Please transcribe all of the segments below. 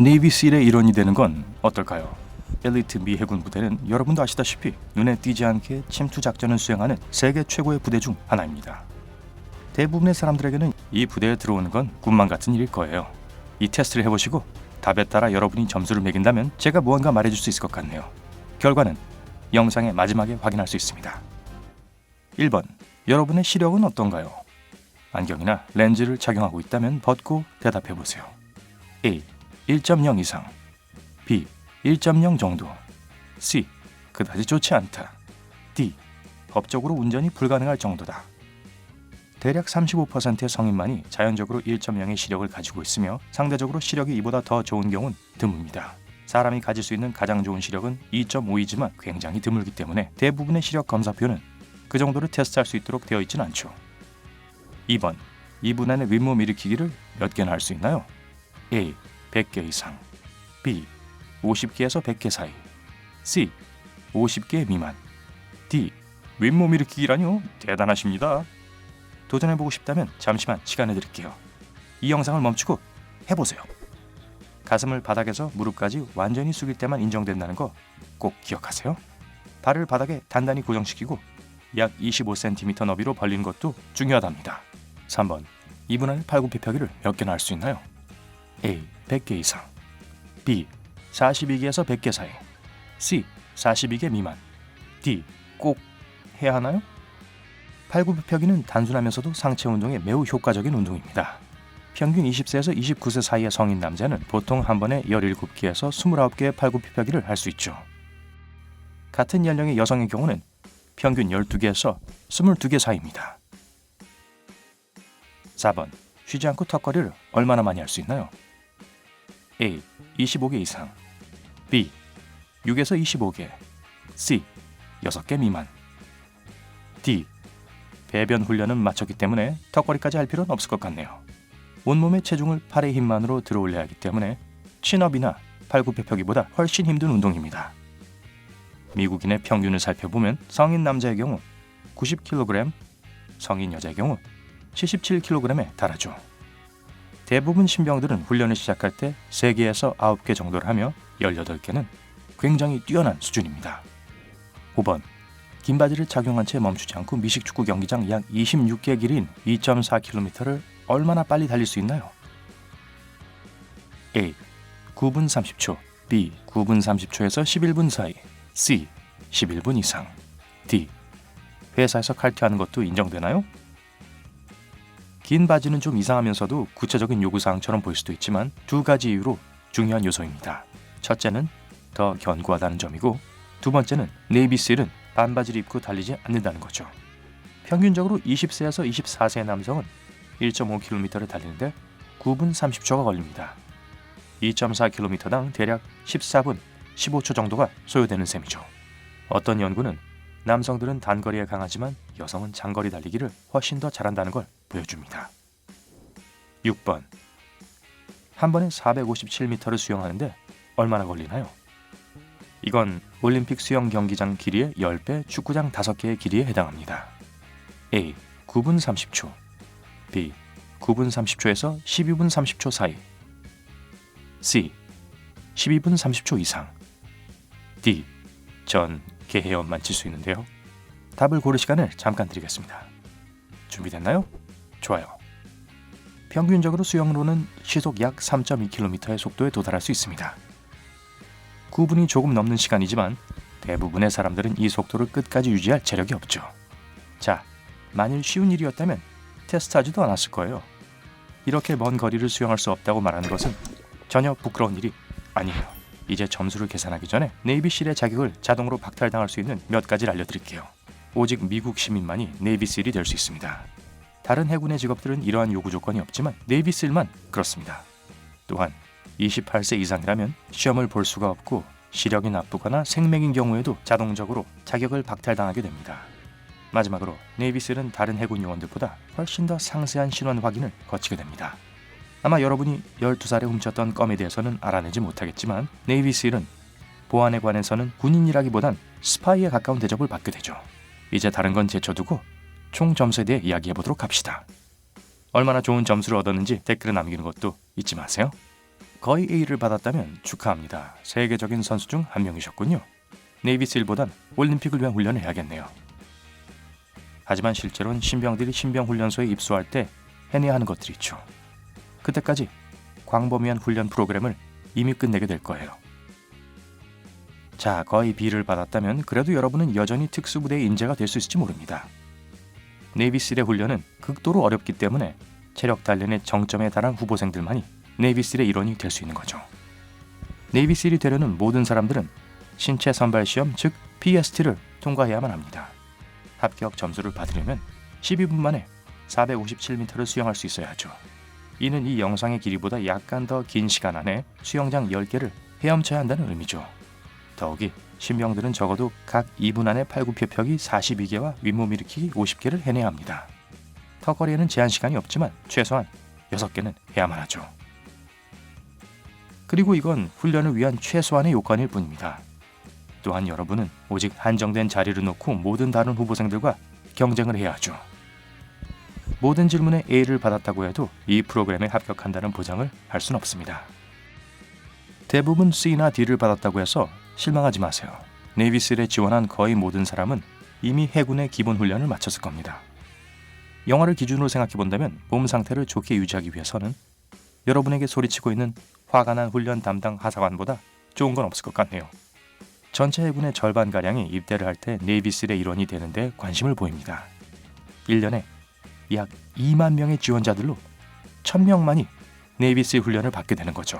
네이비실의 일원이 되는 건 어떨까요? 엘리트 미 해군 부대는 여러분도 아시다시피 눈에 띄지 않게 침투 작전을 수행하는 세계 최고의 부대 중 하나입니다. 대부분의 사람들에게는 이 부대에 들어오는 건 꿈만 같은 일일 거예요. 이 테스트를 해보시고 답에 따라 여러분이 점수를 매긴다면 제가 무언가 말해줄 수 있을 것 같네요. 결과는 영상의 마지막에 확인할 수 있습니다. 1번 여러분의 시력은 어떤가요? 안경이나 렌즈를 착용하고 있다면 벗고 대답해 보세요. A. 1.0 이상. B. 1.0 정도. C. 그다지 좋지 않다. D. 법적으로 운전이 불가능할 정도다. 대략 35%의 성인만이 자연적으로 1.0의 시력을 가지고 있으며 상대적으로 시력이 이보다 더 좋은 경우는 드뭅니다. 사람이 가질 수 있는 가장 좋은 시력은 2.5이지만 굉장히 드물기 때문에 대부분의 시력 검사표는 그 정도를 테스트할 수 있도록 되어 있지는 않죠. 2번 이분 안의 윗몸 일으키기를 몇 개나 할 수 있나요? A. 100개 이상 B. 50개에서 100개 사이 C. 50개 미만 D. 윗몸 일으키기라뇨? 대단하십니다. 도전해보고 싶다면 잠시만 시간을 드릴게요. 이 영상을 멈추고 해보세요. 가슴을 바닥에서 무릎까지 완전히 숙일 때만 인정된다는 거 꼭 기억하세요. 발을 바닥에 단단히 고정시키고 약 25cm 너비로 벌리는 것도 중요하답니다. 3번 이분 안의 팔굽혀펴기를 몇 개나 할 수 있나요? A. 100개 이상 B. 42개에서 100개 사이 C. 42개 미만 D. 꼭 해야 하나요? 팔굽혀펴기는 단순하면서도 상체 운동에 매우 효과적인 운동입니다. 평균 20세에서 29세 사이의 성인 남자는 보통 한 번에 17개에서 29개의 팔굽혀펴기를 할 수 있죠. 같은 연령의 여성의 경우는 평균 12개에서 22개 사이입니다. 4번 쉬지 않고 턱걸이를 얼마나 많이 할 수 있나요? A. 25개 이상 B. 6에서 25개 C. 6개 미만 D. 배변 훈련은 마쳤기 때문에 턱걸이까지 할 필요는 없을 것 같네요. 온몸의 체중을 팔의 힘만으로 들어올려야 하기 때문에 친업이나 팔굽혀펴기보다 훨씬 힘든 운동입니다. 미국인의 평균을 살펴보면 성인 남자의 경우 90kg, 성인 여자의 경우 77kg에 달하죠. 대부분 신병들은 훈련을 시작할 때 3개에서 9개 정도를 하며 18개는 굉장히 뛰어난 수준입니다. 5번 긴 바지를 착용한 채 멈추지 않고 미식축구 경기장 약 26개 길이인 2.4km를 얼마나 빨리 달릴 수 있나요? A. 9분 30초 B. 9분 30초에서 11분 사이 C. 11분 이상 D. 회사에서 칼퇴하는 것도 인정되나요? 긴 바지는 좀 이상하면서도 구체적인 요구사항처럼 보일 수도 있지만 두 가지 이유로 중요한 요소입니다. 첫째는 더 견고하다는 점이고 두 번째는 네이비실은 반바지를 입고 달리지 않는다는 거죠. 평균적으로 20세에서 24세의 남성은 1.5km를 달리는데 9분 30초가 걸립니다. 2.4km당 대략 14분 15초 정도가 소요되는 셈이죠. 어떤 연구는 남성들은 단거리에 강하지만 여성은 장거리 달리기를 훨씬 더 잘한다는 걸 보여줍니다. 6번 한 번에 457m를 수영하는데 얼마나 걸리나요? 이건 올림픽 수영 경기장 길이의 10배, 축구장 5개의 길이에 해당합니다. A. 9분 30초 B. 9분 30초에서 12분 30초 사이 C. 12분 30초 이상 D. 전 개헤엄만 칠 수 있는데요. 답을 고를 시간을 잠깐 드리겠습니다. 준비됐나요? 좋아요. 평균적으로 수영으로는 시속 약 3.2km의 속도에 도달할 수 있습니다. 9분이 조금 넘는 시간이지만 대부분의 사람들은 이 속도를 끝까지 유지할 체력이 없죠. 자, 만일 쉬운 일이었다면 테스트하지도 않았을 거예요. 이렇게 먼 거리를 수영할 수 없다고 말하는 것은 전혀 부끄러운 일이 아니에요. 이제 점수를 계산하기 전에 네이비실의 자격을 자동으로 박탈당할 수 있는 몇 가지를 알려드릴게요. 오직 미국 시민만이 네이비실이 될 수 있습니다. 다른 해군의 직업들은 이러한 요구 조건이 없지만 네이비실만 그렇습니다. 또한 28세 이상이라면 시험을 볼 수가 없고 시력이 나쁘거나 생맥인 경우에도 자동적으로 자격을 박탈당하게 됩니다. 마지막으로 네이비실은 다른 해군 요원들보다 훨씬 더 상세한 신원 확인을 거치게 됩니다. 아마 여러분이 12살에 훔쳤던 껌에 대해서는 알아내지 못하겠지만 네이비실은 보안에 관해서는 군인이라기보단 스파이에 가까운 대접을 받게 되죠. 이제 다른 건 제쳐두고 총 점수에 대해 이야기해 보도록 합시다. 얼마나 좋은 점수를 얻었는지 댓글에 남기는 것도 잊지 마세요. 거의 A를 받았다면 축하합니다. 세계적인 선수 중 한 명이셨군요. 네이비스일보단 올림픽을 위한 훈련을 해야겠네요. 하지만 실제로는 신병들이 신병훈련소에 입소할 때 해내야 하는 것들이 있죠. 그때까지 광범위한 훈련 프로그램을 이미 끝내게 될 거예요. 자, 거의 B를 받았다면 그래도 여러분은 여전히 특수부대의 인재가 될 수 있을지 모릅니다. 네이비실의 훈련은 극도로 어렵기 때문에 체력 단련의 정점에 달한 후보생들만이 네이비실의 일원이 될 수 있는 거죠. 네이비실이 되려는 모든 사람들은 신체 선발 시험 즉 PST를 통과해야만 합니다. 합격 점수를 받으려면 12분 만에 457m를 수영할 수 있어야 하죠. 이는 이 영상의 길이보다 약간 더 긴 시간 안에 수영장 10개를 헤엄쳐야 한다는 의미죠. 더욱이 신병들은 적어도 각 2분 안에 팔굽혀펴기 42개와 윗몸 일으키기 50개를 해내야 합니다. 턱걸이에는 제한 시간이 없지만 최소한 6개는 해야만 하죠. 그리고 이건 훈련을 위한 최소한의 요건일 뿐입니다. 또한 여러분은 오직 한정된 자리를 놓고 모든 다른 후보생들과 경쟁을 해야 하죠. 모든 질문에 A를 받았다고 해도 이 프로그램에 합격한다는 보장을 할 수는 없습니다. 대부분 C나 D를 받았다고 해서 실망하지 마세요. 네이비스에 지원한 거의 모든 사람은 이미 해군의 기본 훈련을 마쳤을 겁니다. 영화를 기준으로 생각해 본다면 몸 상태를 좋게 유지하기 위해서는 여러분에게 소리치고 있는 화가 난 훈련 담당 하사관보다 좋은 건 없을 것 같네요. 전체 해군의 절반 가량이 입대를 할 때 네이비스의 일원이 되는데 관심을 보입니다. 1년에 약 2만 명의 지원자들로 1000명만이 네이비스 훈련을 받게 되는 거죠.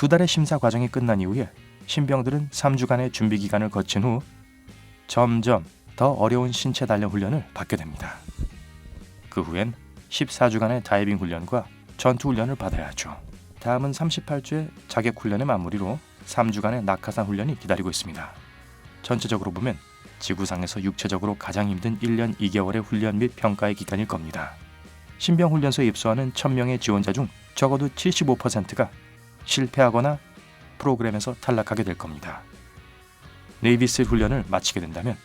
두 달의 심사 과정이 끝난 이후에 신병들은 3주간의 준비 기간을 거친 후 점점 더 어려운 신체 단련 훈련을 받게 됩니다. 그 후엔 14주간의 다이빙 훈련과 전투 훈련을 받아야 하죠. 다음은 38주의 자격 훈련의 마무리로 3주간의 낙하산 훈련이 기다리고 있습니다. 전체적으로 보면 지구상에서 육체적으로 가장 힘든 1년 2개월의 훈련 및 평가의 기간일 겁니다. 신병 훈련소에 입소하는 1000명의 지원자 중 적어도 75%가 실패하거나 프로그램에서 탈락하게 될 겁니다. 네이비스 훈련을 마치게 된다면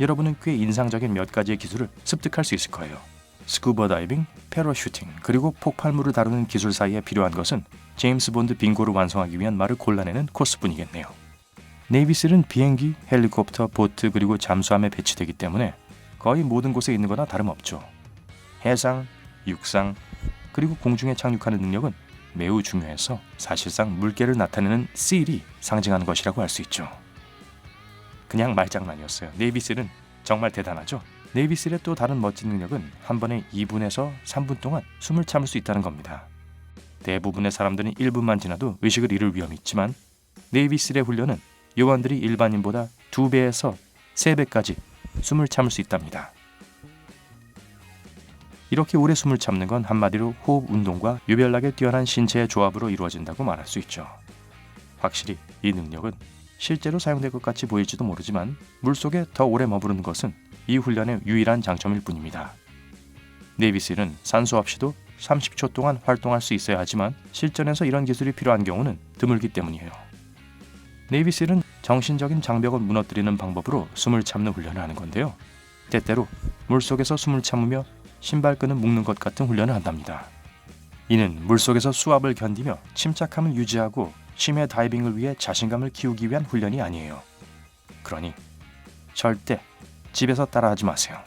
여러분은 꽤 인상적인 몇 가지의 기술을 습득할 수 있을 거예요. 스쿠버 다이빙, 패러슈팅, 그리고 폭발물을 다루는 기술 사이에 필요한 것은 제임스 본드 빙고를 완성하기 위한 말을 골라내는 코스뿐이겠네요. 네이비스는 비행기, 헬리콥터, 보트 그리고 잠수함에 배치되기 때문에 거의 모든 곳에 있는 거나 다름없죠. 해상, 육상, 그리고 공중에 착륙하는 능력은 매우 중요해서 사실상 물개를 나타내는 씰이 상징하는 것이라고 할 수 있죠. 그냥 말장난이었어요. 네이비스는 정말 대단하죠. 네이비스의 또 다른 멋진 능력은 한 번에 2분에서 3분 동안 숨을 참을 수 있다는 겁니다. 대부분의 사람들은 1분만 지나도 의식을 잃을 위험이 있지만 네이비스의 훈련은 요원들이 일반인보다 2배에서 3배까지 숨을 참을 수 있답니다. 이렇게 오래 숨을 참는 건 한마디로 호흡 운동과 유별나게 뛰어난 신체의 조합으로 이루어진다고 말할 수 있죠. 확실히 이 능력은 실제로 사용될 것 같이 보일지도 모르지만 물속에 더 오래 머무르는 것은 이 훈련의 유일한 장점일 뿐입니다. 네이비스는 산소 없이도 30초 동안 활동할 수 있어야 하지만 실전에서 이런 기술이 필요한 경우는 드물기 때문이에요. 네이비스는 정신적인 장벽을 무너뜨리는 방법으로 숨을 참는 훈련을 하는 건데요. 때때로 물속에서 숨을 참으며 신발끈을 묶는 것 같은 훈련을 한답니다. 이는 물속에서 수압을 견디며 침착함을 유지하고 심해 다이빙을 위해 자신감을 키우기 위한 훈련이 아니에요. 그러니 절대 집에서 따라하지 마세요.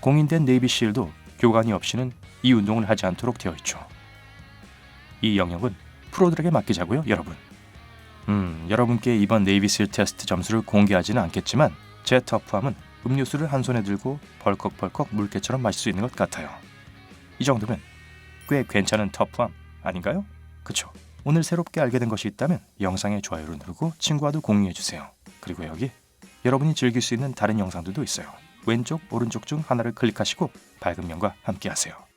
공인된 네이비실도 교관이 없이는 이 운동을 하지 않도록 되어 있죠. 이 영역은 프로들에게 맡기자고요, 여러분. 음, 여러분께 이번 네이비실 테스트 점수를 공개하지는 않겠지만 제 터프함은 음료수를 한 손에 들고 벌컥벌컥 물개처럼 마실 수 있는 것 같아요. 이 정도면 꽤 괜찮은 터프함 아닌가요? 그쵸? 오늘 새롭게 알게 된 것이 있다면 영상에 좋아요를 누르고 친구와도 공유해 주세요. 그리고 여기 여러분이 즐길 수 있는 다른 영상들도 있어요. 왼쪽, 오른쪽 중 하나를 클릭하시고 밝은 면과 함께 하세요.